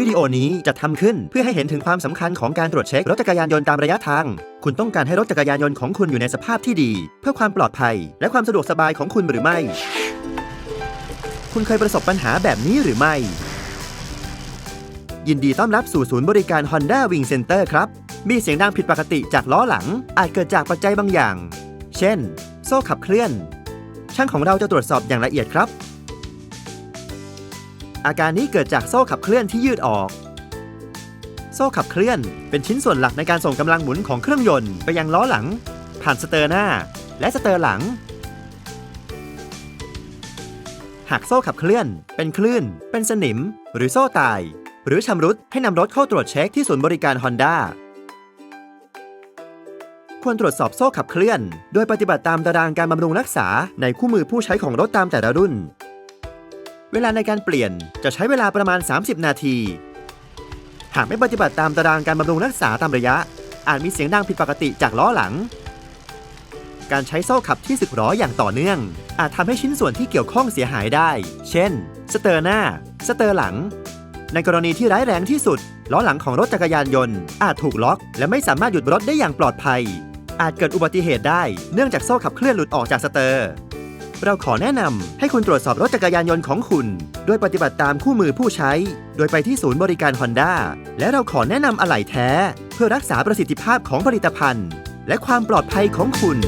วิดีโอนี้จะทำขึ้นเพื่อให้เห็นถึงความสำคัญของการตรวจเช็ครถจักรยานยนต์ตามระยะทาง คุณต้องการให้รถจักรยานยนต์ของคุณอยู่ในสภาพที่ดี เพื่อความปลอดภัย และความสะดวกสบายของคุณหรือไม่ คุณเคยประสบปัญหาแบบนี้หรือไม่ ยินดีต้อนรับสู่ศูนย์บริการ Honda Wing Center ครับ มีเสียงดังผิดปกติจากล้อหลัง อาจเกิดจากปัจจัยบางอย่าง เช่น โซ่ขับเคลื่อน ช่างของเราจะตรวจสอบอย่างละเอียดครับ อาการนี้เกิดจากโซ่ขับเคลื่อนที่ยืดออก โซ่ขับเคลื่อนเป็นชิ้นส่วนหลักในการส่งกำลังหมุนของเครื่องยนต์ไปยังล้อหลัง ผ่านสเตอร์หน้า และสเตอร์หลัง หากโซ่ขับเคลื่อน เป็นคลื่น เป็นสนิม หรือโซ่ตาย หรือชำรุดให้นำรถเข้าตรวจเช็คที่ศูนย์บริการ Honda ควรตรวจสอบโซ่ขับเคลื่อน โดยปฏิบัติตามตารางการบำรุงรักษาในคู่มือผู้ใช้ของรถตามแต่ละรุ่น เวลาในการเปลี่ยนจะใช้เวลาประมาณ 30 นาที หากไม่ปฏิบัติตามตารางการบำรุงรักษาตามระยะ อาจมีเสียงดังผิดปกติจากล้อหลัง การใช้โซ่ขับที่สึกหรออย่างต่อเนื่อง อาจทำให้ชิ้นส่วนที่เกี่ยวข้องเสียหายได้ เช่น สเตอร์หน้า สเตอร์หลัง ในกรณีที่ร้ายแรงที่สุด ล้อหลังของรถจักรยานยนต์ อาจถูกล็อก และไม่สามารถหยุดรถได้อย่างปลอดภัย อาจเกิดอุบัติเหตุได้ เนื่องจากโซ่ขับเคลื่อนหลุดออกจากสเตอร์ เราขอแนะนำให้คุณตรวจสอบรถจักรยานยนต์ของคุณ โดยปฏิบัติตามคู่มือผู้ใช้ โดยไปที่ศูนย์บริการ Honda และเราขอแนะนำอะไหล่แท้ เพื่อรักษาประสิทธิภาพของผลิตภัณฑ์ และความปลอดภัยของคุณ